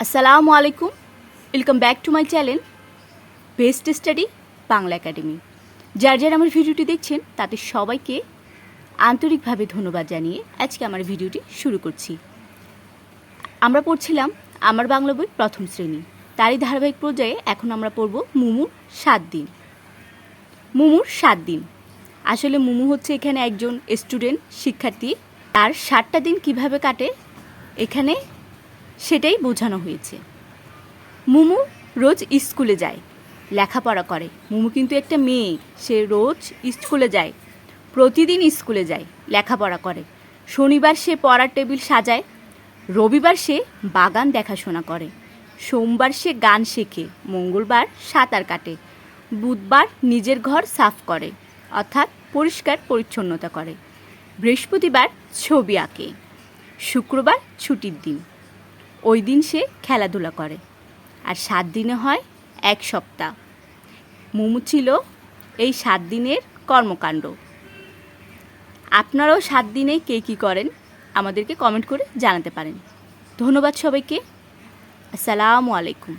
আসসালামু আলাইকুম welcome back to my channel best study Bangla academy যার যার আমার ভিডিওটি দেখছেন, তাদের সবাইকে আন্তরিকভাবে ধন্যবাদ জানিয়ে আজকে আমার ভিডিওটি শুরু করছি। আমরা পড়ছিলাম আমার বাংলা বই প্রথম শ্রেণি। তারই ধারাবাহিক পর্যায়ে এখন আমরা পড়ব মুমুর সাত দিন। মুমুর সাত দিন। আসলে মুমু হচ্ছে এখানে একজন স্টুডেন্ট শিক্ষার্থী। তার সাতটা দিন কীভাবে কাটে, এখানে সেটাই বোঝানো হয়েছে। মুমু রোজ স্কুলে যায়, লেখাপড়া করে। মুমু কিন্তু একটা মেয়ে, সে রোজ স্কুলে যায়, প্রতিদিন স্কুলে যায়, লেখাপড়া করে। শনিবার সে পড়ার টেবিল সাজায়, রবিবার সে বাগান দেখাশোনা করে। সোমবার সে গান শেখে, মঙ্গলবার সাঁতার কাটে, বুধবার নিজের ঘর সাফ করে, অর্থাৎ পরিষ্কার পরিচ্ছন্নতা করে। বৃহস্পতিবার ছবি আঁকে, শুক্রবার ছুটির দিন। ওই দিন সে খেলাধুলা করে। আর সাত দিনে হয় এক সপ্তাহ। মোমো ছিল এই সাত দিনের কর্মকাণ্ড। আপনারাও সাত দিনে কে কী করেন আমাদেরকে কমেন্ট করে জানাতে পারেন। ধন্যবাদ সবাইকে। আসসালামু আলাইকুম।